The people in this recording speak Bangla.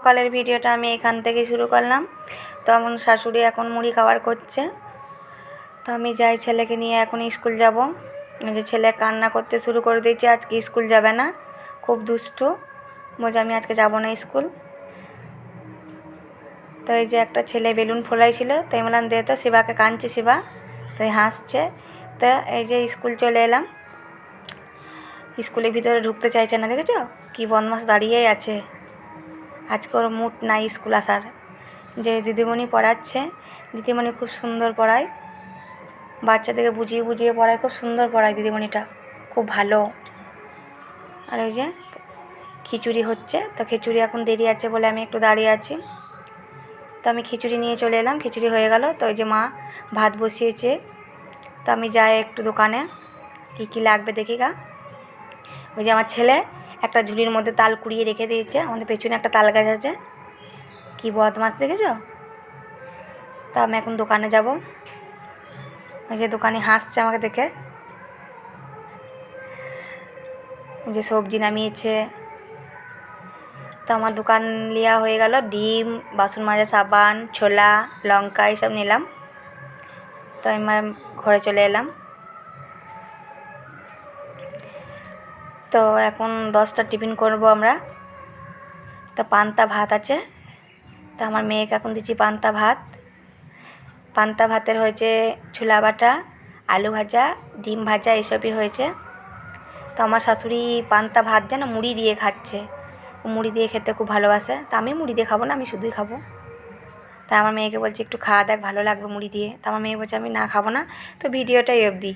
সকালের ভিডিওটা আমি এখান থেকে শুরু করলাম। তো আমার শাশুড়ি এখন মুড়ি খাবার করছে। তো আমি যাই ছেলেকে নিয়ে এখন স্কুল যাব। যে ছেলে কান্না করতে শুরু করে দিয়েছে, আজকে স্কুল যাবে না। খুব দুষ্টু। বলছে, আমি আজকে যাব না স্কুল। তো এই যে একটা ছেলে বেলুন ফোলাইছিল। তো আমি বললাম, দে তো, শিবাকে কাঁদছে শিবা। তো হাসছে। তো এই যে স্কুল চলে এলাম। স্কুলের ভিতরে ঢুকতে চাইছে না, দেখেছ? কি বদমাস দাঁড়িয়েই আছে। আজকে ওর মুড নাই স্কুল আসার। যে দিদিমণি পড়াচ্ছে, দিদিমণি খুব সুন্দর পড়ায়। বাচ্চাদেরকে বুঝিয়ে বুঝিয়ে পড়ায়, খুব সুন্দর পড়ায় দিদিমণিটা, খুব ভালো। আর ওই যে খিচুড়ি হচ্ছে, তো খিচুড়ি এখন দেরি আছে বলে আমি একটু দাঁড়িয়ে আছি। তো আমি খিচুড়ি নিয়ে চলে এলাম, খিচুড়ি হয়ে গেল। তো ওই যে মা ভাত বসিয়েছে, তো আমি যাই একটু দোকানে, কী কী লাগবে দেখি গা। ওই যে আমার ছেলে একটা ঝুড়ির মধ্যে তাল কুড়িয়ে রেখে দিয়েছে। আমাদের পেছনে একটা তাল গাছ আছে। কি বদমাস দেখেছ? তা আমি এখন দোকানে যাব। ওই যে দোকানে হাসছে আমাকে দেখে। যে সবজি নামিয়েছে। তো আমার দোকান লিয়া হয়ে গেল। ডিম, বাসন মাজা, সাবান, ছোলা, লঙ্কা, এইসব নিলাম। তো আমি আমার ঘরে চলে এলাম। তো এখন দশটা টিফিন করব আমরা। তো পান্তা ভাত আছে। তো আমার মেয়েকে এখন দিচ্ছি পান্তা ভাত। পান্তা ভাতের হয়েছে ছোলা বাটা, আলু ভাজা, ডিম ভাজা, এসবই হয়েছে। তো আমার শাশুড়ি পান্তা ভাত যেন মুড়ি দিয়ে খাচ্ছে। মুড়ি দিয়ে খেতে খুব ভালোবাসে। তা আমি মুড়ি দিয়ে খাব না, আমি শুধুই খাব। তা আমার মেয়েকে বলছি, একটু খাওয়া দেখ, ভালো লাগবে মুড়ি দিয়ে। তা আমার মেয়ে বলছে, আমি না খাব না। তো ভিডিওটাই অবধি।